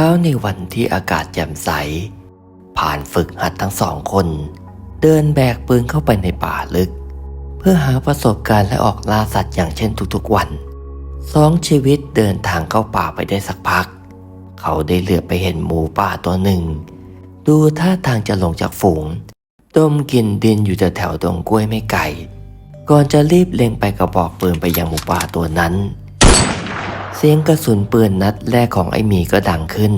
เช้าในวันที่อากาศแจ่มใส ผ่านฝึกหัดทั้งสองคน เดินแบกปืนเข้าไปในป่าลึก เพื่อหาประสบการณ์และออกล่าสัตว์อย่างเช่นทุกๆวันสองชีวิตเดินทางเข้าป่าไปได้สักพัก เขาได้เหลือไปเห็นหมูป่าตัวหนึ่ง ดูท่าทางจะลงจากฝูงดมกลินดินอยู่แถวๆดงกล้วยไม่ไกลก่อนจะรีบเล็งไปกระบอกปืนไปยังหมูป่าตัวนั้น เสียงกระสุนปืนนัดแรกของไอหมีก็ดังขึ้น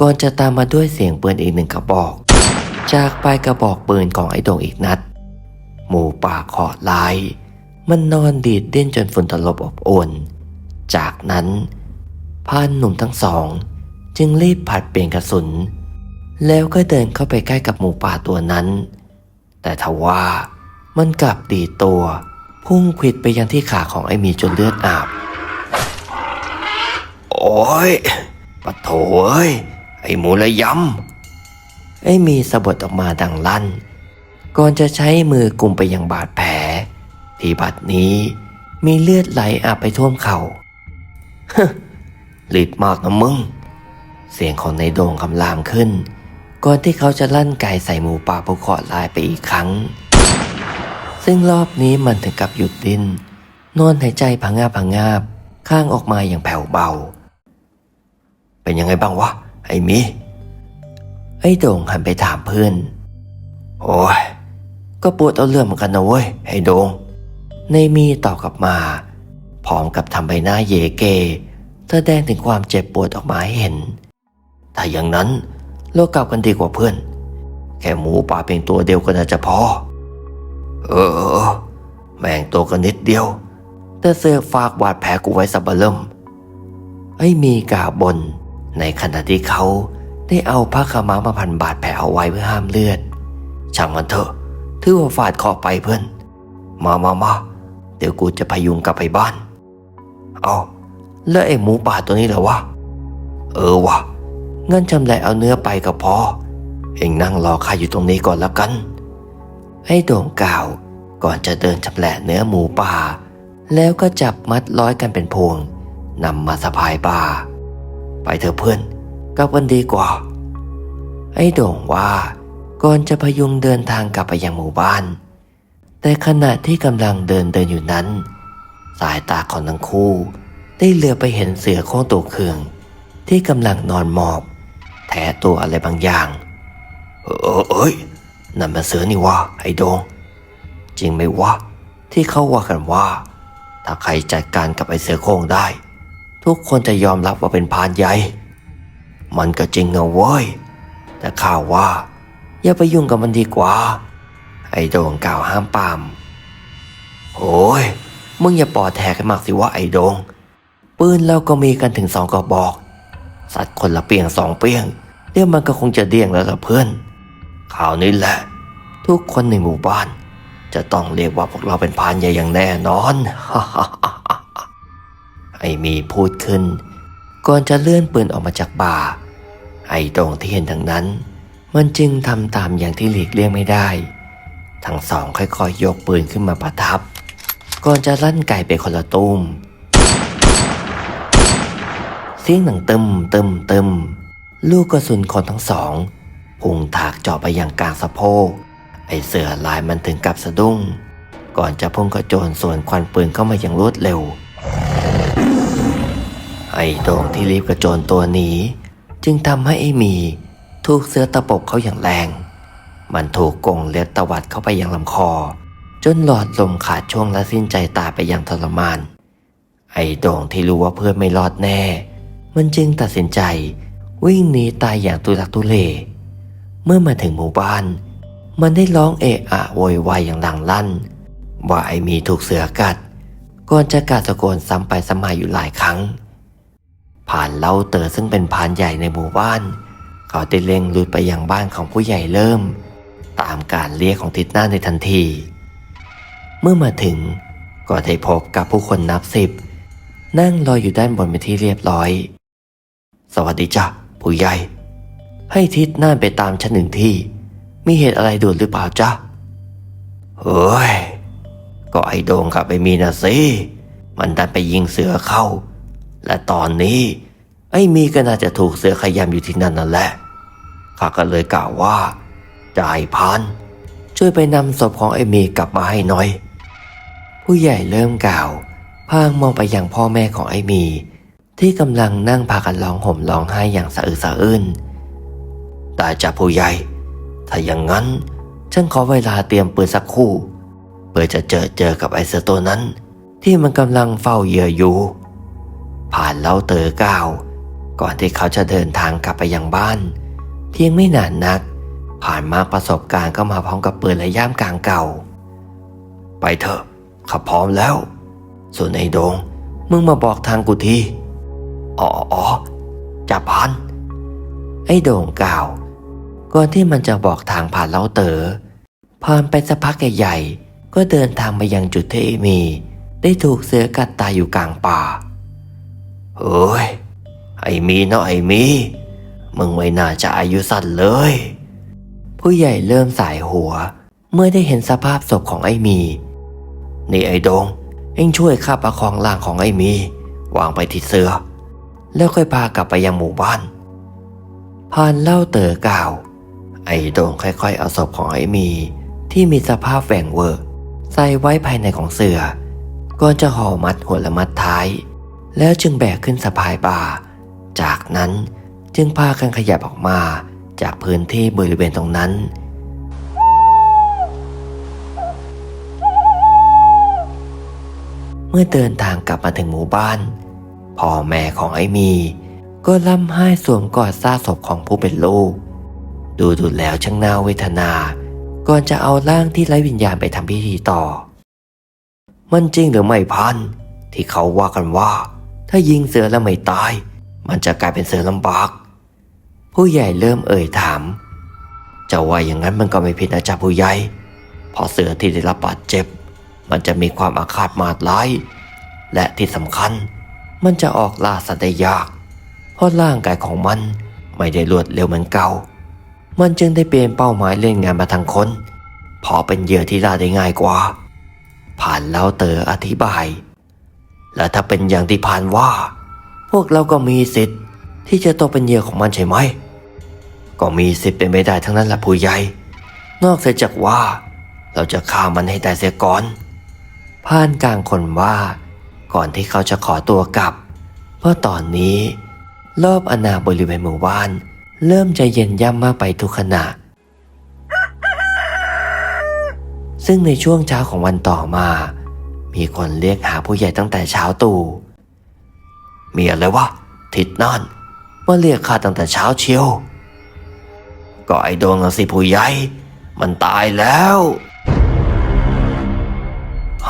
ก่อนจะตามมาด้วยเสียงปืนอีกหนึ่งกระบอก จากปลายกระบอกปืนของไอ้โด่งอีกนัด หมูป่าขอดลาย มันนอนดีดเด่นจนฝุ่นตลบอบอวนจากนั้นพานหนุ่มทั้งสอง จึงรีบผัดเปลี่ยนกระสุน แล้วก็เดินเข้าไปใกล้กับหมูป่าตัวนั้น แต่ทว่ามันกลับดีตัว พุ่งขวิดไปยังที่ขาของไอ้หมีจนเลือดอาบ โอ้ยปะโถเอ้ย ไอ้หมูระยำไอ้มีสะบัดออกมาดังลั่น ก่อนจะใช้มือกุมไปยังบาดแผล ที่บัดนี้มีเลือดไหลอาบไปท่วมเขา่าฮึรีบมากนะมึง เสียงของในายโด่งคำรามขึ้น ก่อนที่เขาจะลั่นไกใส่หมูป่าผู้เคราะห์ลายไปอีกครั้ง ซึ่งรอบนี้มันถึงกับหยุดดิ้นนอนหายใจพังงาบพังงาบข้างออกมาอย่างแผ่วเบา เป็นยังไงบ้างวะ ไอ้มี ไอ้โด่งหันไปถามเพื่อน โอ้ย ก็ปวดเอาเรื่องเหมือนกันนะเว้ย ไอ้โด่งในมีตอบกลับมา พร้อมกับทำใบหน้าเยเกแสดงถึงความเจ็บปวดออกมาให้เห็น ถ้าอย่างนั้นเรากกลับกันดีกว่าเพื่อน แค่หมูป่าเพียงตัวเดียวก็น่าจะพอ เออ แม่งตัวกันนิดเดียว แต่เสือฝากบาดแผลกูไว้สับเบะเริ่มไอ้มีกาบน ในขณะที่เขาได้เอาผ้าขาวม้ามาพันบาดแผลเอาไว้เพื่อห้ามเลือด ช่างมันเถอะถือว่าฟาดคอไปเพื่อน มามามาเดี๋ยวกูจะพยุงกลับไปบ้าน เอาแล้วไอ้หมูป่าตัวนี้เหรอวะ เออวะงั้นจำแหละเอาเนื้อไปก็พอ เองนั่งรอข้าอยู่ตรงนี้ก่อนแล้วกัน ไอ้โด่งกล่าวก่อนจะเดินชำแหละเนื้อหมูป่า แล้วก็จับมัดร้อยกันเป็นพวงนำมาสะพายบ่า ไปเถอะเพื่อนกลับกันดีกว่า ไอ้โด่งว่าก่อนจะพยุงเดินทางกลับไปยังหมู่บ้าน แต่ขณะที่กำลังเดินเดินอยู่นั้น สายตาของทั้งคู่ ได้เหลือไปเห็นเสือโคร่งตัวเคือง ที่กำลังนอนหมอบ แถตัวอะไรบางอย่างเออเอ้ยนั่นมันเสือนี่วะไอ้โดง จริงไหมวะที่เขาว่ากันว่า ถ้าใครจัดการกับไอ้เสือโคร่งได้ ทุกคนจะยอมรับว่าเป็นพานใหญ่ มันก็จริงนะเว้ย แต่ข่าวว่า อย่าไปยุ่งกับมันดีกว่า ไอ้โดงกล่าวห้ามปามโอ้ย มึงอย่าปอดแทกกันมากสิว่าไอ้โดง ปืนเราก็มีกันถึงสองกระบอก สัตว์คนละเปียงสองเปียง เดี๋ยวมันก็คงจะเดี่ยงแล้วล่ะเพื่อนข่าวนี้แหละ ทุกคนในหมู่บ้าน จะต้องเรียกว่าพวกเราเป็นพานใหญ่อย่างแน่นอนฮ่าฮ่าฮ่า ไอ้มีพูดขึ้น ก่อนจะเลื่อนปืนออกมาจากบ่า ไอ้ตรงที่เห็นดังนั้น มันจึงทำตามอย่างที่หลีกเลี่ยงไม่ได้ ทั้งสองค่อยๆยกปืนขึ้นมาประทับ ก่อนจะลั่นไก่ไปคนละตุ้มเสียงหนังตึมตึมตึมลูกกระสุนคนทั้งสองพุ่งถากเจาะไปยังกลางสะโพกไอเสือลายมันถึงกับสะดุ้ง ก่อนจะพุ่งกระโจนส่วนควันปืนเข้ามาอย่างรวดเร็ว ไอ้โด่งที่รีบกระโจนตัวหนีจึงทำให้ไอ้มีถูกเสื้อตะปบเขาอย่างแรง มันถูกกงเล็บตวัดเข้าไปยังลำคอ จนหลอดลมขาดช่วงและสิ้นใจตายไปอย่างทรมาน ไอ้โด่งที่รู้ว่าเพื่อนไม่รอดแน่ มันจึงตัดสินใจวิ่งหนีตายอย่างตุลักตุเล เมื่อมาถึงหมู่บ้าน มันได้ร้องเอะอะโวยวายอย่างดังลั่น ว่าไอ้มีถูกเสือกัด ก่อนจะกาตะโกนซ้ำไปซ้ำมาอยู่หลายครั้งผ่านเล่าเต๋อซึ่งเป็นพานใหญ่ในหมู่บ้าน เขาได้เล็งลุดไปยังบ้านของผู้ใหญ่เริ่ม ตามการเรียกของทิศหน้าในทันที เมื่อมาถึงก็ได้พบกับผู้คนนับสิบ นั่งรออยู่ด้านบนเป็นที่เรียบร้อย สวัสดีจ้ะผู้ใหญ่ ให้ทิศหน้าไปตามฉันหนึ่งที่ มีเหตุอะไรด่วนหรือเปล่าจ๊ะเฮ้ย ก็ไอ้โดงกับไอ้มีนะสิมันดันไปยิงเสือเข้า และตอนนี้ ไอ้มีก็น่าจะถูกเสือขยำอยู่ที่นั่นนั่นแหละข้าก็เลยกล่าวว่าจ่ายพันช่วยไปนำศพของไอ้มีกลับมาให้หน่อย ผู้ใหญ่เริ่มกล่าวพางมองไปยังพ่อแม่ของไอ้มี ที่กำลังนั่งพากันร้องห่มร้องไห้อย่างสะอึกสะอื้นแต่จะผู้ใหญ่ ถ้าอย่างนั้น ฉันขอเวลาเตรียมปืนสักคู่ พื่อจะเจอเจอกับไอเสือตัวนั้น ที่มันกำลังเฝ้าเหยื่ออยู่ ผ่านเล่าเตอก้าวก่อนที่เขาจะเดินทางกลับไปยังบ้าน เพียงไม่นานนัก ผ่านมาประสบการณ์ก็มาพร้อมกับปืนและย่ามกลางเก่า ไปเถอะข้าพร้อมแล้ว ส่วนไอ้โดง มึงมาบอกทางกูทีอ๋ออ๋อจะพัน ไอ้โด่งกล่าว ก่อนที่มันจะบอกทางผ่านเล้าเต๋อผ่านไปสักพักใหญ่ๆ ก็เดินทางไปยังจุดที่ไอ้มี ได้ถูกเสือกัดตายอยู่กลางป่าเฮ้ย ไอ้มีเนาะไอ้มี มึงไม่น่าจะอายุสั้นเลย ผู้ใหญ่เริ่มสายหัว เมื่อได้เห็นสภาพศพของไอ้มี นี่ไอ้ดง เอ็งช่วยข้าประคองร่างของไอ้มี วางไปที่เสือ แล้วค่อยพากลับไปยังหมู่บ้านพานเล่าเต๋อกล่าว ไอ้ดงค่อยๆเอาศพของไอ้มี ที่มีสภาพแหว่งเวอร์ ใส่ไว้ภายในของเสือก่อนจะห่อมัดหัวและมัดท้าย แล้วจึงแบกขึ้นสะพายบ่า จากนั้นจึงพากันขยับออกมาจากพื้นที่บริเวณตรงนั้น เมื่อเดินทางกลับมาถึงหมู่บ้าน พ่อแม่ของไอ้มี ก็ร่ำไห้สวมกอดซากศพของผู้เป็นลูก ดูดูแล้วช่างน่าเวทนา ก่อนจะเอาร่างที่ไร้วิญญาณไปทำพิธีต่อ มันจริงหรือไม่พัน ที่เขาว่ากันว่า ถ้ายิงเสือแล้วไม่ตาย มันจะกลายเป็นเสือลำบาก ผู้ใหญ่เริ่มเอ่ยถามจะว่าอย่างนั้นมันก็ไม่ผิดนะจ๊ะผู้ใหญ่เพราะเสือที่ได้รับบาดเจ็บ มันจะมีความอาฆาตมาดร้ายและที่สำคัญมันจะออกล่าสัตว์ได้ยาก เพราะร่างกายของมันไม่ได้รวดเร็วเหมือนเก่า มันจึงได้เปลี่ยนเป้าหมายเล่นงานมาทางคน พอเป็นเหยื่อที่ล่าได้ง่ายกว่า ผ่านแล้วเตออธิบาย และถ้าเป็นอย่างที่ผ่านว่า พวกเราก็มีสิทธิ์ ที่จะตกเป็นเหยื่อของมันใช่ไหม ก็มีสิทธิ์เป็นไปได้ทั้งนั้นแหละผู้ใหญ่ นอกเสียจากว่า เราจะฆ่ามันให้ได้เสียก่อนผ่านกลางคนว่าก่อนที่เขาจะขอตัวกลับ เพราะตอนนี้ รอบอนาบริเวณหมู่บ้าน เริ่มจะเย็นย่ำมากไปทุกขณะ ซึ่งในช่วงเช้าของวันต่อมา มีคนเรียกหาผู้ใหญ่ตั้งแต่เช้าตู่มีอะไรวะทิดนั่นมาเรียกข้าตั้งแต่เช้าเชียว ก็ไอ้ดวงสิผู้ใหญ่ มันตายแล้ว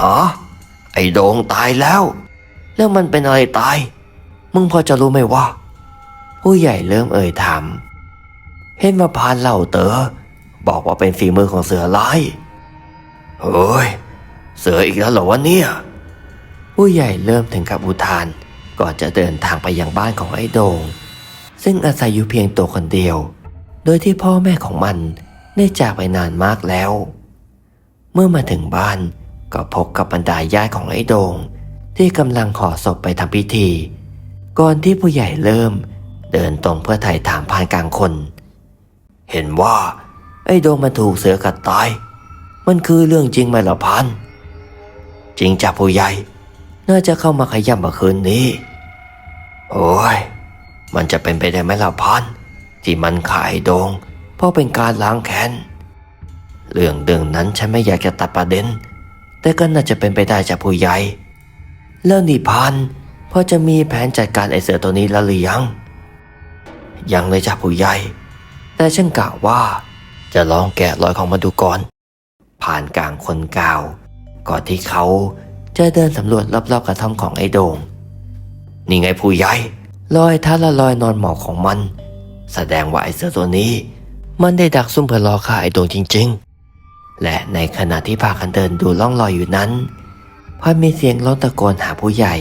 ฮะไอ้โดงตายแล้ว แล้วมันเป็นอะไรตาย มึงพอจะรู้ไหมว่า ผู้ใหญ่เริ่มเอ่ยถามเห็นว่าพานเหล่าเต๋อบอกว่าเป็นฝีมือของเสือร้ายเฮ้ย เสืออีกแล้วเหรอวะเนี่ย ผู้ใหญ่เริ่มถึงกับอุทาน ก่อนจะเดินทางไปยังบ้านของไอ้โดง ซึ่งอาศัยอยู่เพียงตัวคนเดียว โดยที่พ่อแม่ของมันได้จากไปนานมากแล้ว เมื่อมาถึงบ้านก็พบกับบรรดาญาติของไอ้โดง ที่กำลังขอศพไปทำพิธี ก่อนที่ผู้ใหญ่เริ่ม เดินตรงเพื่อไถ่ถามผ่านกลางคน เห็นว่า ไอ้โดงมันถูกเสือกัดตาย มันคือเรื่องจริงไหมล่ะพัน จริงจ้ะผู้ใหญ่น่าจะเข้ามาขย้ำเมื่อคืนนี้ โอ้ย มันจะเป็นไปได้ไหมล่ะพัน ที่มันขายโดง เพราะเป็นการล้างแค้น เรื่องเดิงนั้นฉันไม่อยากจะตัดประเด็น แต่ก็น่าจะเป็นไปได้จากผู้ใหญ่แล้วนี่พันพอจะมีแผนจัดการไอเสือตัวนี้แล้วหรือยัง ยังเลยจ้ะผู้ใหญ่ แต่ฉันกะว่า จะลองแกะรอยของมันดูก่อน ผ่านกลางคนกล่าว ก่อนที่เขาจะเดินสำรวจรอบๆกระท่อมของไอ้โดง นี่ไงผู้ใหญ่รอยท้าละรอยนอนหมอบของมัน แสดงว่าไอ้เสือตัวนี้ มันได้ดักซุ่มเพื่อรอฆ่าไอ้โดงจริง ๆ และในขณะที่พากันเดินดูล่องรอยอยู่นั้นพอมีเสียงร้องตะโกนหาผู้ใหญ่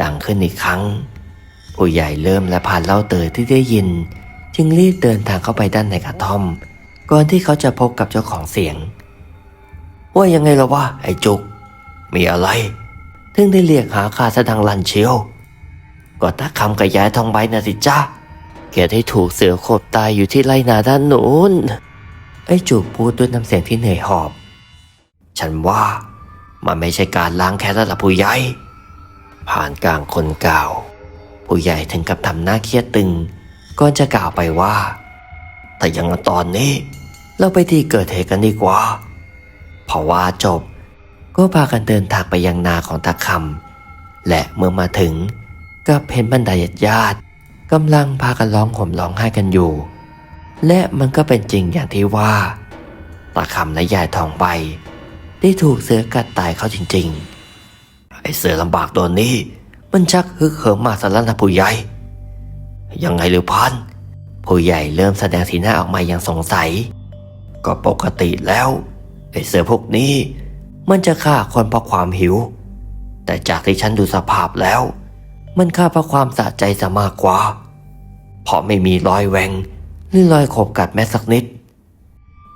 ดังขึ้นอีกครั้ง ผู้ใหญ่เริ่มและผ่านเล่าเตยที่ได้ยิน จึงรีบเดินทางเข้าไปด้านในกระท่อม ก่อนที่เขาจะพบกับเจ้าของเสียง ว่ายังไงล่ะวะไอ้จุก มีอะไรถึงได้เรียกหาข้าซะทางลันเชียวก็ตาคำกับยายทองใบนะสิจ้าแกได้ถูกเสือขบตายอยู่ที่ไรนาด้านโน้นไอ้จูบพูดด้วยน้ำเสียงที่เหนื่อยหอบ ฉันว่ามันไม่ใช่การล้างแค้นระดับผู้ใหญ่ผ่านกลางคนเก่า ผู้ใหญ่ถึงกับทำหน้าเครียดตึงก่อนจะกล่าวไปว่า แต่ยังตอนนี้ เราไปที่เกิดเหตุกันดีกว่าเพราะว่าจบ ก็พากันเดินทางไปยังนาของตาคำและเมื่อมาถึงก็เห็นบรรดาญาติๆกำลังพากันร้องห่มร้องไห้กันอยู่ และมันก็เป็นจริงอย่างที่ว่าตาคำและยายทองใบได้ถูกเสือกัดตายเขาจริงๆไอเสือลำบากตัวนี้ มันชักฮึกเหิมมาสารนะผู้ใหญ่ ยังไงหรือพันผู้ใหญ่เริ่มแสดงสีหน้าออกมาอย่างสงสัย ก็ปกติแล้วไอ้เสือพวกนี้ มันจะฆ่าคนเพราะความหิว แต่จากที่ฉันดูสภาพแล้ว มันฆ่าเพราะความสะใจซะมากกว่า เพราะไม่มีรอยแหวงหรือรอยขบกัดแม้สักนิด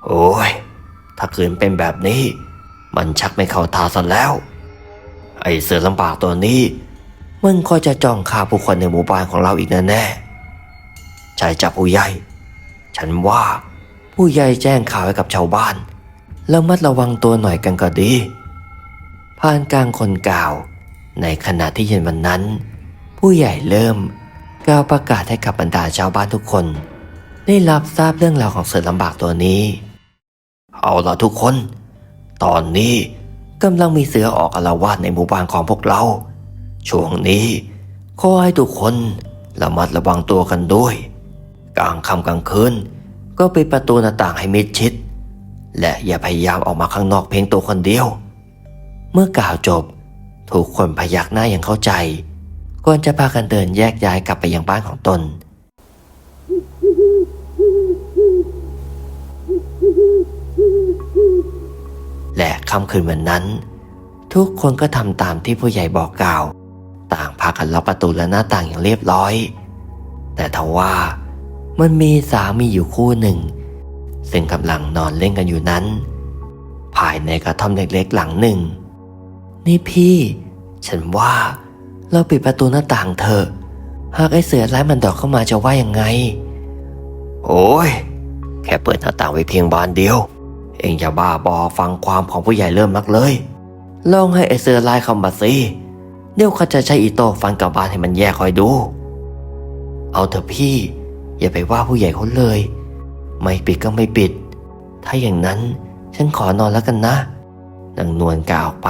โอ้ย ถ้าคืนเป็นแบบนี้ มันชักไม่เข้าทาซะแล้ว ไอ้เสือลำบากตัวนี้ มันก็จะจ้องฆ่าผู้คนในหมู่บ้านของเราอีกแน่ๆใช่จับผู้ใหญ่ ฉันว่าผู้ใหญ่แจ้งข่าวให้กับชาวบ้านแล้วมัดระวังตัวหน่อยกันก็ดีผ่านกลางคนกล่าว ในขณะที่เย็นวันนั้น ผู้ใหญ่เริ่มกล่าวประกาศให้กับบรรดาชาวบ้านทุกคน ได้รับทราบเรื่องราวของเสือลำบากตัวนี้ เอาละทุกคน ตอนนี้กำลังมีเสือออกอาละวาดในหมู่บ้านของพวกเรา ช่วงนี้ขอให้ทุกคนระมัดระวังตัวกันด้วย กลางค่ำกลางคืนก็ปิดประตูหน้าต่างให้มิดชิด และอย่าพยายามออกมาข้างนอกเพียงตัวคนเดียว เมื่อกล่าวจบทุกคนพยักหน้าอย่างเข้าใจก่อนจะพากันเดินแยกย้ายกลับไปยังบ้านของตน และค่ำคืนวันนั้น ทุกคนก็ทำตามที่ผู้ใหญ่บอกกล่าว กันล็อกประตูและหน้าต่างอย่างเรียบร้อย แต่ทว่ามันมีสามีอยู่คู่หนึ่ง ซึ่งกำลังนอนเล่นกันอยู่นั้น ภายในกระท่อมเล็กๆหลังหนึ่ง นี่พี่ ฉันว่าเราปิดประตูหน้าต่างเถอะ หากไอ้เสือร้ายมันดอกเข้ามาจะว่ายังไง โอ้ย แค่เปิดหน้าต่างไว้เพียงบานเดียว เองอย่าบ้าบอฟังความของผู้ใหญ่เริ่มนักเลย ลองให้ไอ้เสือลายเข้ามาสิ เดี๋ยวเขาจะใช้อีโต้ฟันกลับบ้านให้มันแย่คอยดู เอาเถอะพี่ อย่าไปว่าผู้ใหญ่เขาเลย ไม่ปิดก็ไม่ปิด ถ้าอย่างนั้นฉันขอนอนแล้วกันนะนางนวลกล่าวไป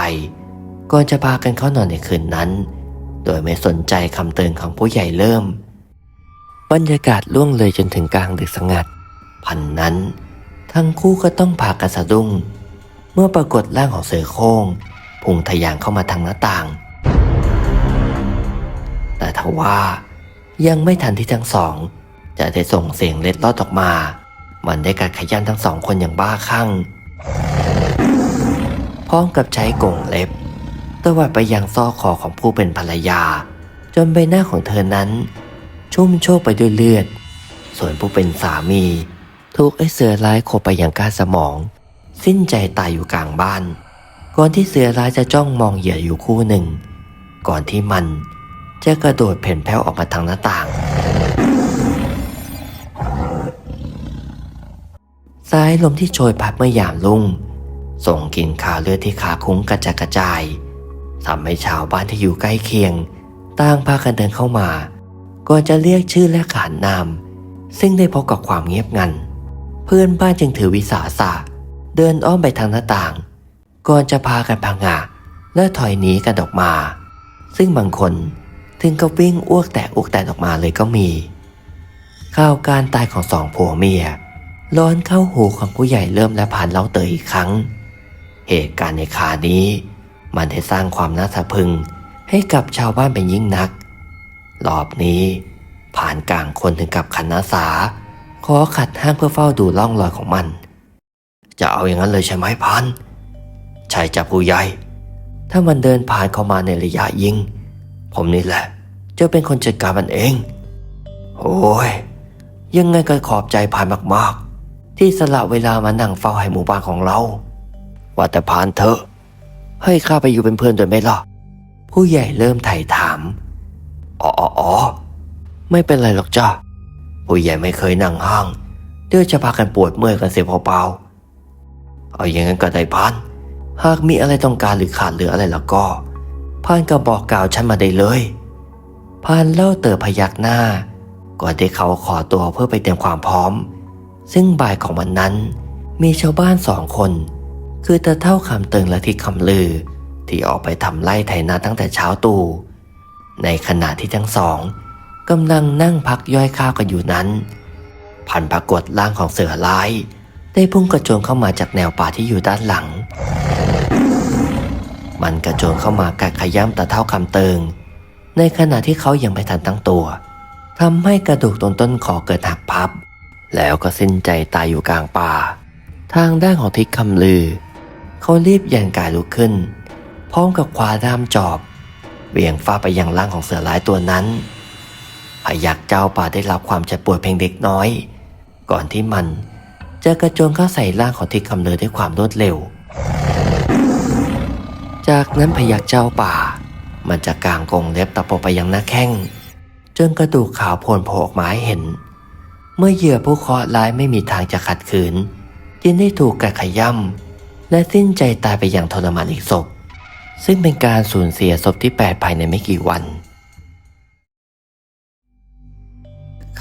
ก่อนจะพากันเข้านอนในคืนนั้น โดยไม่สนใจคำเตือนของผู้ใหญ่เริ่ม บรรยากาศล่วงเลยจนถึงกลางดึกสงัด พันนั้น ทั้งคู่ก็ต้องพากันสะดุ้ง เมื่อปรากฏร่างของเสือโคร่งพุ่งทะยานเข้ามาทางหน้าต่าง แต่ทว่ายังไม่ทันที่ทั้งสอง จะได้ส่งเสียงเล็ดลอดออกมา มันได้กัดขย้ำทั้งสองคนอย่างบ้าคลั่งพร้อมกับใช้กงเล็บตวัดไปยังซอกคอของผู้เป็นภรรยา จนใบหน้าของเธอนั้น ชุ่มโชกไปด้วยเลือด ส่วนผู้เป็นสามี ถูกไอ้เสือร้ายโขบไปอย่างก้านสมอง สิ้นใจตายอยู่กลางบ้าน ก่อนที่เสือร้ายจะจ้องมองเหยื่ออยู่คู่หนึ่ง ก่อนที่มัน จะกระโดดเพ่นแผ้วออกมาทางหน้าต่าง สายลมที่โชยพัดเมื่อยามลุ่ง ส่งกลิ่นคาวเลือดที่ขาคุ้งกระจัดกระจายทำให้ชาวบ้านที่อยู่ใกล้เคียงต่างพากันเดินเข้ามาก่อนจะเรียกชื่อและขานนาม ซึ่งได้พบกับความเงียบงัน เพื่อนบ้านจึงถือวิสาสะเดินอ้อมไปทางหน้าต่าง ก่อนจะพากันพังงะและถอยหนีกันออกมา ซึ่งบางคน ถึงกับวิ่งอ้วกแตกอ้วกแตกออกมาเลยก็มี ข่าวการตายของสองผัวเมียร้อนเข้าหูของผู้ใหญ่เริ่มและผ่านเล่าเตยอีกครั้ง เหตุการณ์ในคานี้ มันได้สร้างความน่าสะพึงให้กับชาวบ้านเป็นยิ่งนัก รอบนี้ ผ่านกลางคนถึงกับขันนาสา ขอขัดห้างเพื่อเฝ้าดูร่องรอยของมัน จะเอาอย่างนั้นเลยใช่ไหมพันใช่จับผู้ใหญ่ ถ้ามันเดินผ่านเข้ามาในระยะยิง ผมนี่แหละ จะเป็นคนจัดการมันเอง โอ้ย ยังไงก็ขอบใจพานมากๆ ที่สละเวลามานั่งเฝ้าให้หมู่บ้านของเรา ว่าแต่พานเถอะ ให้ข้าไปอยู่เป็นเพื่อนด้วยไหมล่ะ ผู้ใหญ่เริ่มไถ่ถาม อ๋อออไม่เป็นไรหรอกจ้าผู้ใหญ่ไม่เคยนั่งห้างเดี๋ยวจะพากันปวดเมื่อยกันเสียเปล่าๆเอาอย่างนั้นก็ได้พานหากมีอะไรต้องการหรือขาดเหลืออะไรแล้วก็ พานก็บอกกล่าวฉันมาได้เลยพานเล่าเตอพยักหน้า ก่อนที่เขาขอตัวเพื่อไปเตรียมความพร้อม ซึ่งบ่ายของวันนั้น มีชาวบ้านสองคน คือตาเท่าคำเติงและทิศคำลือ ที่ออกไปทำไร่ไถนาตั้งแต่เช้าตู่ในขณะที่ทั้งสองกำลังนั่งพักย่อยข้าวกันอยู่นั้น พันปรากฏร่างของเสือร้าย ได้พุ่งกระโจนเข้ามาจากแนวป่าที่อยู่ด้านหลัง มันกระโจนเข้ามากัดขย้ำตาเท่าคำเติง ในขณะที่เขายังไม่ทันตั้งตัวทำให้กระดูกตรงต้นคอเกิดหักพับ แล้วก็สิ้นใจตายอยู่กลางป่า ทางด้านของทิศคำลือ เขารีบยันกายลุกขึ้น พร้อมกับคว้าด้ามจอบเบี่ยงฟ้าไปยังร่างของเสือร้ายตัวนั้นพยักเจ้าป่าได้รับความเจ็บปวดเพียงเล็กน้อย ก่อนที่มันจะกระโจนเข้าใส่ร่างของทิศคำลือด้วยความรวดเร็ว จากนั้นพยักเจ้าป่า มันจะกางกงเล็บตะปบไปยังหน้าแข้ง จนกระดูกขาวโผล่โผล่ออกมาให้เห็น เมื่อเหยื่อผู้เคราะห์ร้ายไม่มีทางจะขัดขืนจึงได้ถูกกัดขย่ำและสิ้นใจตายไปอย่างทรมานอีกศพ ซึ่งเป็นการสูญเสียศพที่แปดภายในไม่กี่วัน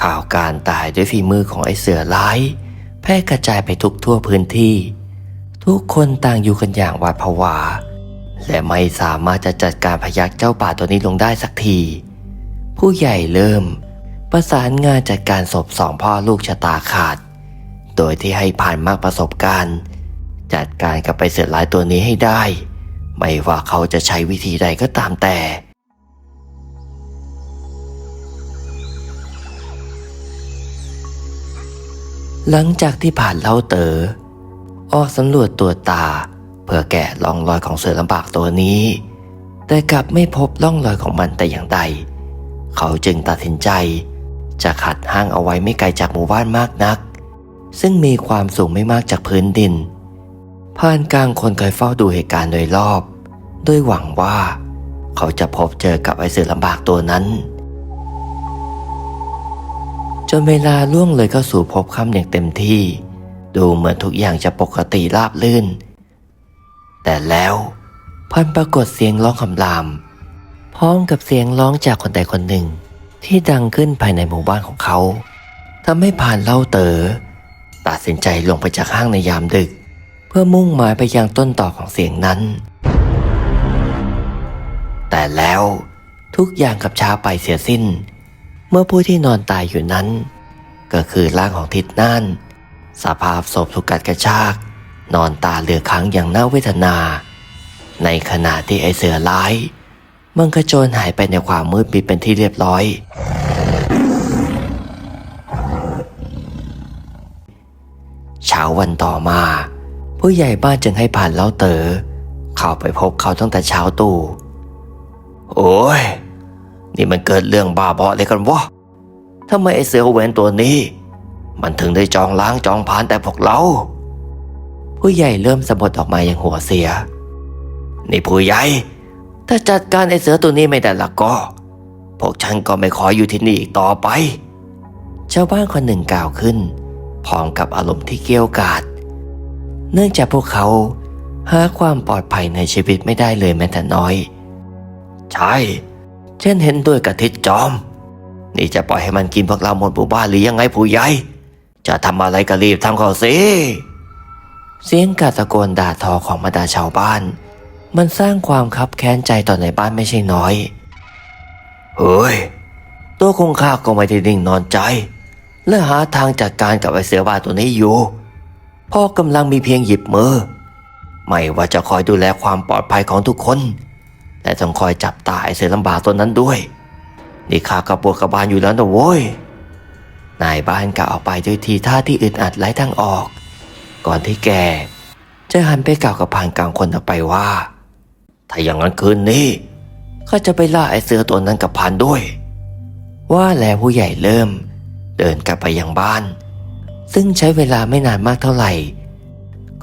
ข่าวการตายด้วยฝีมือของไอ้เสือร้าย แพร่กระจายไปทุกทั่วพื้นที่ ทุกคนต่างอยู่กันอย่างหวาดผวา และไม่สามารถจะจัดการพยักเจ้าป่าตัวนี้ลงได้สักที ผู้ใหญ่เริ่ม ประสานงานจัดการศพสองพ่อลูกชะตาขาด โดยที่ให้ผ่านมากประสบการณ์ จัดการกับไปเสือร้ายตัวนี้ให้ได้ ไม่ว่าเขาจะใช้วิธีใดก็ตามแต่หลังจากที่ผ่านเล่าเตอ๋อออกสำรวจตัวตา เพื่อแกะร่องรอยของเสือลำบากตัวนี้ แต่กลับไม่พบร่องรอยของมันแต่อย่างใด เขาจึงตัดสินใจ จะขัดห้างเอาไว้ไม่ไกลจากหมู่บ้านมากนัก ซึ่งมีความสูงไม่มากจากพื้นดินผ่านกลางคนคอยเฝ้าดูเหตุการณ์โดยรอบด้วยหวังว่า เขาจะพบเจอกับไอ้เสือลำบากตัวนั้นจนเวลาล่วงเลยเข้าสู่พบค่ำอย่างเต็มที่ ดูเหมือนทุกอย่างจะปกติราบลื่น แต่แล้วพันปรากฏเสียงร้องคำราม พร้อมกับเสียงร้องจากคนใดคนหนึ่ง ที่ดังขึ้นภายในหมู่บ้านของเขาทำให้ผ่านเล่าเต๋อตัดสินใจลงไปจากห้างในยามดึก เพื่อมุ่งหมายไปยังต้นต่อของเสียงนั้น แต่แล้วทุกอย่างกับช้าไปเสียสิ้น เมื่อผู้ที่นอนตายอยู่นั้น ก็คือร่างของทิดนั่นสภาพศพถูกกัดกระชาก นอนตาเหลือกค้างอย่างน่าเวทนา ในขณะที่ไอเสือร้าย มันกระโจนหายไปในความมืดมิดเป็นที่เรียบร้อย เช้าวันต่อมา ผู้ใหญ่บ้านจึงให้ผ่านเล่าเต๋อเข้าไปพบเขาตั้งแต่เช้าตู่โอ้ย นี่มันเกิดเรื่องบ้าบออะไรกันวะทำไมไอเสือแหวนตัวนี้ มันถึงได้จองล้างจองผ่านแต่พวกเรา ผู้ใหญ่เริ่มสะบัดออกมาอย่างหัวเสีย นี่ผู้ใหญ่ ถ้าจัดการไอเสือตัวนี้ไม่ได้ละก็ พวกฉันก็ไม่ขออยู่ที่นี่อีกต่อไป ชาวบ้านคนหนึ่งกล่าวขึ้น พร้อมกับอารมณ์ที่เกี้ยวกาด เนื่องจากพวกเขาหาความปลอดภัยในชีวิตไม่ได้เลยแม้แต่น้อย ใช่ฉันเห็นด้วยกับทิศจอม นี่จะปล่อยให้มันกินพวกเราหมดหมู่บ้านหรือยังไงผู้ใหญ่ จะทำอะไรก็รีบทำเขาสิ เสียงกาตะโกนด่าทอของบรรดาชาวบ้าน มันสร้างความคับแค้นใจต่อในบ้านไม่ใช่น้อย เฮ้ย ตัวคงข้าก็ไม่ได้นิ่งนอนใจ และหาทางจัดการกับไอ้เสือบ้าตัวนี้อยู่พ่อกำลังมีเพียงหยิบมือ ไม่ว่าจะคอยดูแลความปลอดภัยของทุกคน และต้องคอยจับตาไอ้เสือลำบากตัวนั้นด้วย นี่ข้ากระปวดกระบาลอยู่แล้วนะโว้ยนายบ้านกล่าวออกไปด้วยทีท่าที่อึดอัดไร้ทางออก ก่อนที่แกจะหันไปกล่าวกับพานกลางคนออกไปว่า ถ้าอย่างนั้นคืนนี้ข้าจะไปล่าไอ้เสือตัวนั้นกับพานด้วย ว่าแล้วผู้ใหญ่เริ่ม เดินกลับไปยังบ้าน ซึ่งใช้เวลาไม่นานมากเท่าไหร่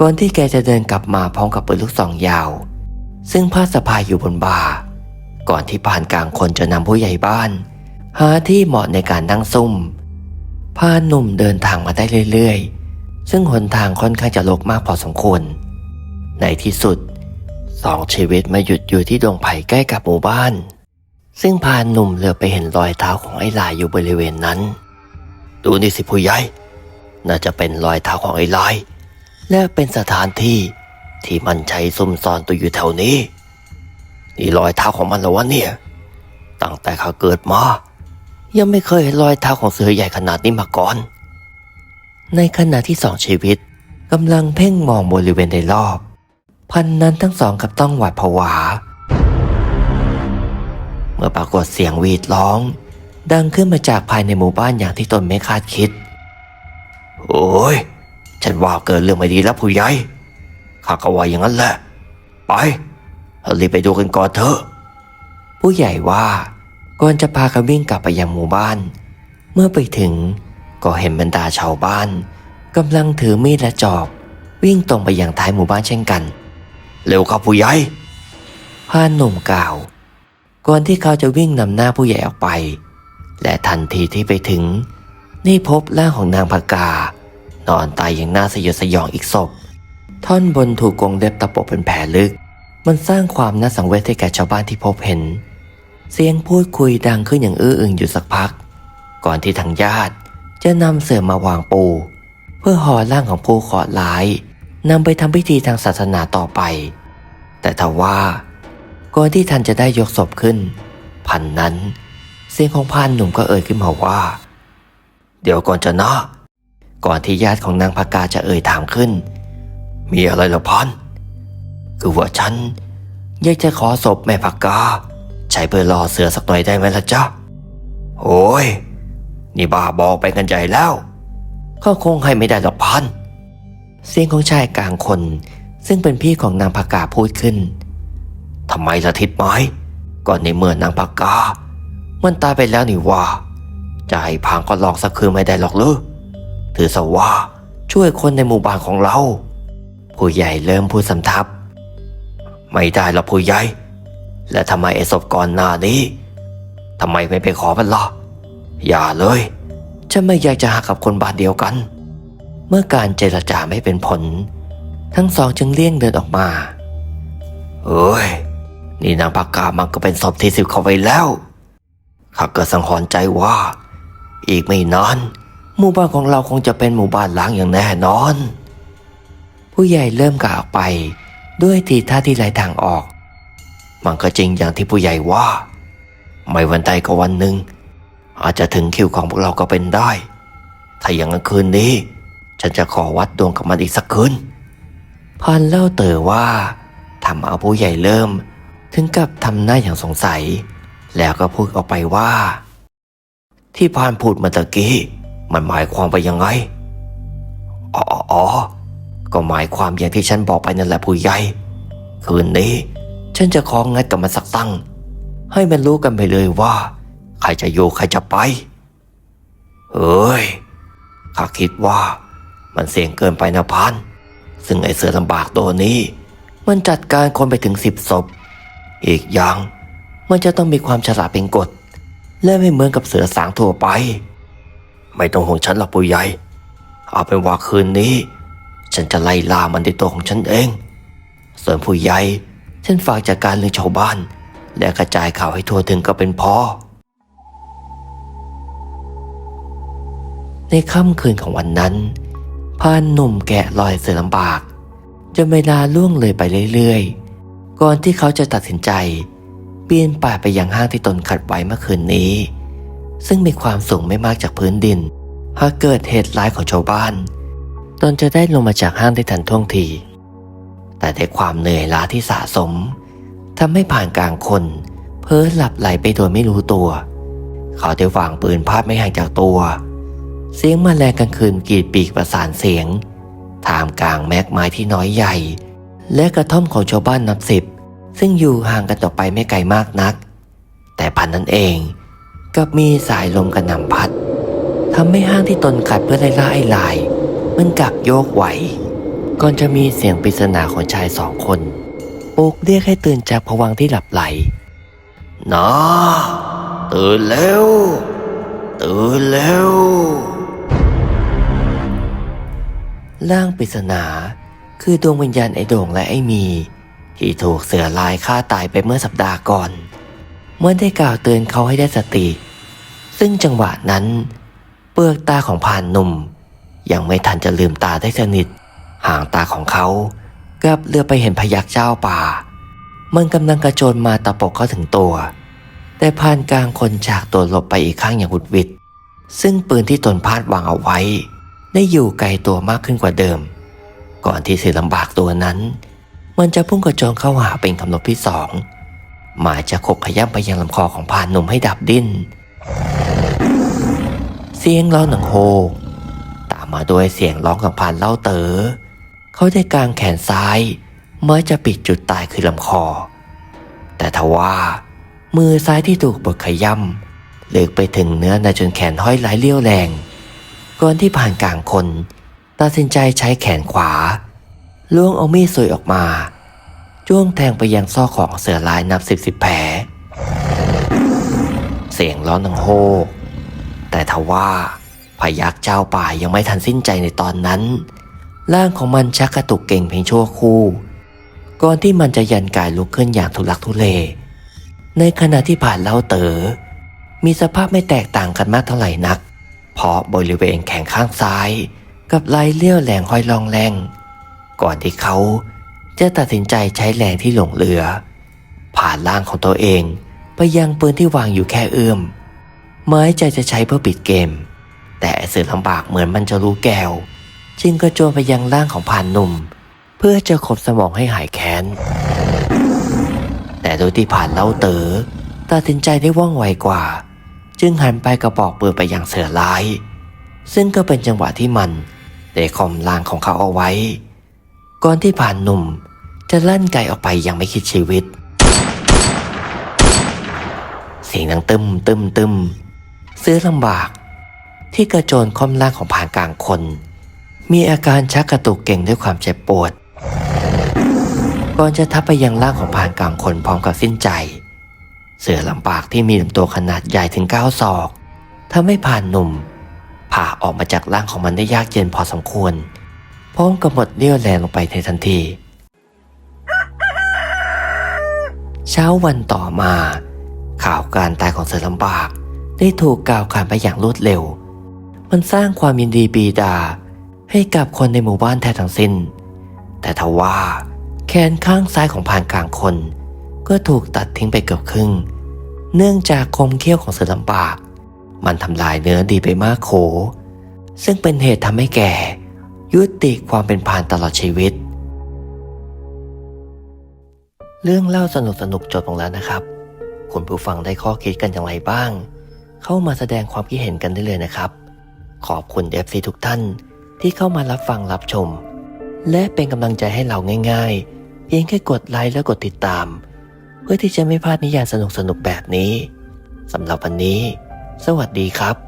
ก่อนที่แกจะเดินกลับมาพร้อมกับปืนลูกซองยาว ซึ่งพาสะพายอยู่บนบ่าก่อนที่ผ่านกลางคนจะนำผู้ใหญ่บ้าน หาที่เหมาะในการนั่งซุ่มพาหนุ่มเดินทางมาได้เรื่อยๆ ซึ่งหนทางค่อนข้างจะรกมากพอสมควร ในที่สุดสองชีวิตมาหยุดอยู่ที่ดงไผ่ใกล้กับหมู่บ้าน ซึ่งพานหนุ่มเหลือไปเห็นรอยเท้าของไอ้ลายอยู่บริเวณนั้น ดูนี่สิผู้ใหญ่น่าจะเป็นรอยเท้าของไอ้ลาย และเป็นสถานที่ที่มันใช้ซุ่มซ่อนตัวอยู่แถวนี้ นี่รอยเท้าของมันหรอวะเนี่ย ตั้งแต่เขาเกิดมา ยังไม่เคยเห็นรอยเท้าของเสือใหญ่ขนาดนี้มาก่อน ในขณะที่สองชีวิตกำลังเพ่งมองบริเวณในรอบ พันนั้นทั้งสองกับต้องหวาดผวา เมื่อปรากฏเสียงวีดร้อง ดังขึ้นมาจากภายในหมู่บ้านอย่างที่ตนไม่คาดคิด โอ้ย ฉันว่าเกิดเรื่องไม่ดีแล้วผู้ใหญ่ข้าก็ว่าอย่างนั้นแหละ ไปรารีบไปดูกันก่อนเถอะ ผู้ใหญ่ว่าก่อนจะพากันวิ่งกลับไปยังหมู่บ้าน เมื่อไปถึง ก็เห็นบรรดาชาวบ้านกำลังถือมีดและจอบ วิ่งตรงไปยังท้ายหมู่บ้านเช่นกัน เร็วครับผู้ใหญ่พานหนุ่มกล่าว ก่อนที่เขาจะวิ่งนำหน้าผู้ใหญ่ออกไป และทันทีที่ไปถึง นี่พบร่างของนางพกา นอนตายอย่างน่าสยดสยองอีกศพ ท่อนบนถูกกงเล็บตะปบเป็นแผลลึก มันสร้างความน่าสังเวชให้แก่ชาวบ้านที่พบเห็น เสียงพูดคุยดังขึ้นอย่างอื้ออึงอยู่สักพัก ก่อนที่ทางญาติ จะนำเสื่อมาวางปู เพื่อห่อร่างของผู้เคราะห์ร้ายนำไปทำพิธีทางศาสนาต่อไป แต่ทว่าก่อนที่ท่านจะได้ยกศพขึ้น พันนั้น เสียงของพานหนุ่มก็เอ่ยขึ้นมาว่า เดี๋ยวก่อนจะนะก่อนที่ญาติของนางพากาจะเอ่ยถามขึ้น มีอะไรหรอพันคือว่าฉันอยากจะขอศพแม่พากา ใช้เพื่อล่อเสือสักหน่อยได้ไหมล่ะจ๊ะโอ้ย นี่บ้าบอกไปกันใหญ่แล้ว ก็คงให้ไม่ได้หรอกพัน เสียงของชายกลางคน ซึ่งเป็นพี่ของนางพากาพูดขึ้นทำไมละทิดไม้ก่อนในเมื่อนางพากา มันตายไปแล้วนี่ว่าจะให้พางก็ลองสักคืนไม่ได้หรอกหรือถือซะว่าช่วยคนในหมู่บ้านของเรา ผู้ใหญ่เริ่มพูดสำทับ ไม่ได้หรอกผู้ใหญ่ และทำไมไอ้ศพก่อนหน้านี้ทำไมไม่ไปขอมันล่ะ อย่าเลยฉันไม่อยากจะหากับคนบานเดียวกัน เมื่อการเจรจาไม่เป็นผล ทั้งสองจึงเลี่ยงเดินออกมาเอ้ย นี่นางปากกามันก็เป็นศพที่สิบเข้าไปแล้วข้าเกิดสังหรณ์ใจว่า อีกไม่นานหมู่บ้านของเราคงจะเป็นหมู่บ้านล้างอย่างแน่นอน ผู้ใหญ่เริ่มกล่าวไปด้วยทีท่าที่ไร้ทางออก มันก็จริงอย่างที่ผู้ใหญ่ว่า ไม่วันใดก็วันหนึ่ง อาจจะถึงคิวของพวกเราก็เป็นได้ ถ้าอย่างนั้นคืนนี้ ฉันจะขอวัดดวงกับมันอีกสักคืนพันเล่าเต๋อว่าทำเอาผู้ใหญ่เริ่ม ถึงกับทำหน้าอย่างสงสัย แล้วก็พูดออกไปว่า ที่พานพูดเมื่อตะกี้ มันหมายความไปยังไง อ๋ออ๋อก็หมายความอย่างที่ฉันบอกไปนั่นแหละผู้ใหญ่ คืนนี้ ฉันจะของงัดกับมันสักตั้ง ให้มันรู้กันไปเลยว่า ใครจะอยู่ใครจะไป เฮ้ย ข้าคิดว่ามันเสี่ยงเกินไปนะพัน ซึ่งไอเสือลำบากตัวนี้ มันจัดการคนไปถึงสิบศพ อีกอย่าง มันจะต้องมีความฉลาดเป็นกฎ และไม่เหมือนกับเสือสางทั่วไป ไม่ต้องห่วงฉันหรอกผู้ใหญ่ เอาเป็นว่าคืนนี้ ฉันจะไล่ล่ามันด้วยตัวของฉันเอง ส่วนผู้ใหญ่ฉันฝากจากการเรื่องชาวบ้าน และกระจายข่าวให้ทั่วถึงก็เป็นพอ ในค่ำคืนของวันนั้นพานหนุ่มแกะรอยเสือลำบากจนเวลาล่วงเลยไปเรื่อยๆ ก่อนที่เขาจะตัดสินใจเปลี่ยนป่ายไปยังห้างที่ตนขัดไว้เมื่อคืนนี้ ซึ่งมีความสูงไม่มากจากพื้นดิน หากเกิดเหตุร้ายของชาวบ้าน ตนจะได้ลงมาจากห้างได้ทันท่วงที แต่ด้วยความเหนื่อยล้าที่สะสมทำให้ผ่านกลางคน เพ้อหลับไหลไปโดยไม่รู้ตัว เขาได้วางปืนพาดไม่ห่างจากตัวเเสียงมแมลงกลางคืนกรีดปีกประสานเสียงท่ามกลางแมกไม้ที่น้อยใหญ่ และกระท่อมของชาวบ้านนับสิบ ซึ่งอยู่ห่างกันต่อไปไม่ไกลมากนัก แต่พันนั้นเองกับมีสายลมกระหน่ำพัดทำให้ห้างที่ตนขัดเพื่อไล่ล่าไอ้ลาย มันกลับโยกไหว ก่อนจะมีเสียงปริศนาของชายสองคนปลุกเรียกให้ตื่นจากผวังที่หลับไหลนะตื่นเร็วตื่นเร็ว ร่างปริศนา คือดวงวิญญาณไอโด่งและไอมี ที่ถูกเสือลายฆ่าตายไปเมื่อสัปดาห์ก่อน เมื่อได้กล่าวเตือนเขาให้ได้สติ ซึ่งจังหวะนั้น เปลือกตาของพรานหนุ่ม ยังไม่ทันจะลืมตาได้สนิท ห่างตาของเขากลับเลือไปเห็นพยักเจ้าป่า มันกำลังกระโจนมาตะปบเข้าถึงตัว แต่พรานกลางคนจากตัวหลบไปอีกข้างอย่างหุดหวิดซึ่งปืนที่ตนพาดวางเอาไว้ ได้อยู่ไกลตัวมากขึ้นกว่าเดิม ก่อนที่เสือลำบากตัวนั้น มันจะพุ่งกระโจนเข้าหาเป็นกำหนดที่สองหมายจะขบขย้ำไปยังลำคอของพานหนุ่มให้ดับดิ้น เสียงร้องหนังโฮตามมาด้วยเสียงร้องของพานเล่าเต๋อเขาได้กางแขนซ้าย เมื่อจะปิดจุดตายคือลำคอ แต่ทว่า มือซ้ายที่ถูกบดขย้ำเลือกไปถึงเนื้อในจนแขนห้อยไหลเลี้ยวแรง ก่อนที่ผ่านกลางคน ตัดสินใจใช้แขนขวาล้วงเอามีดสวยออกมาจ้วงแทงไปยังซอกของเสือลายนับสิบสิบแผล เสียงร้องดังโฮแต่ทว่าพยักเจ้าป่ายังไม่ทันสิ้นใจในตอนนั้น ร่างของมันชักกระตุกเก่งเพียงชั่วคู่ ก่อนที่มันจะยันกายลุกขึ้นอย่างทุลักทุเล ในขณะที่ผ่านเล่าเต๋อมีสภาพไม่แตกต่างกันมากเท่าไหร่นัก เพราะบริเวณแขนข้างซ้าย กับลายเลี้ยวแหลงห้อยลองแรง ก่อนที่เขาจะตัดสินใจใช้แรงที่หลงเหลือ ผ่านร่างของตัวเองไปยังปืนที่วางอยู่แค่เอื้อมหมายใจจะใช้เพื่อปิดเกม แต่เสือลำบากเหมือนมันจะรู้แก้ว จึงกระโจนไปยังร่างของผ่านหนุ่ม เพื่อจะขบสมองให้หายแค้น แต่โดยที่ผ่านเล่าเต๋อตัดสินใจได้ว่องไวกว่า จึงหันไปกระบอกปืนไปยังเสือร้าย ซึ่งก็เป็นจังหวะที่มันได้คอมลางของเขาเอาไว้ ก่อนที่ผ่านหนุ่มจะลั่นไกออกไปยังไม่คิดชีวิต เสียงดังตึมตึมตึมเสื้อลำบาก ที่กระโจนค่อมล่างของผ่านกลางคน มีอาการชักกระตุกเก่งด้วยความเจ็บปวด ก่อนจะทับไปยังร่างของผ่านกลางคนพร้อมกับสิ้นใจ เสือลำบากที่มีลำตัวขนาดใหญ่ถึงเก้าศอกทำให้ผ่านหนุ่มผ่าออกมาจากร่างของมันได้ยากเย็นพอสมควรพร้อมกับหมดเรี่ยวแรงลงไปในทันที เช้าวันต่อมา ข่าวการตายของเสือลำบาก ได้ถูกกล่าวขานไปอย่างรวดเร็ว มันสร้างความยินดีปีดา ให้กับคนในหมู่บ้านแท้ทั้งสิ้น แต่ทว่า แขนข้างซ้ายของพรานกลางคน ก็ถูกตัดทิ้งไปเกือบครึ่ง เนื่องจากคมเขี้ยวของเสือลำบาก มันทำลายเนื้อดีไปมากโข ซึ่งเป็นเหตุทำให้แก่ ยุติความเป็นพานตลอดชีวิต เรื่องเล่าสนุกสนุกจบลงแล้วนะครับ คุณผู้ฟังได้ข้อคิดกันอย่างไรบ้าง เข้ามาแสดงความคิดเห็นกันได้เลยนะครับ ขอบคุณ FC ทุกท่านที่เข้ามารับฟังรับชม และเป็นกำลังใจให้เราง่าย ๆ เพียงแค่กดไลค์และกดติดตาม เพื่อที่จะไม่พลาดนิยายสนุกๆแบบนี้สำหรับวันนี้ สวัสดีครับ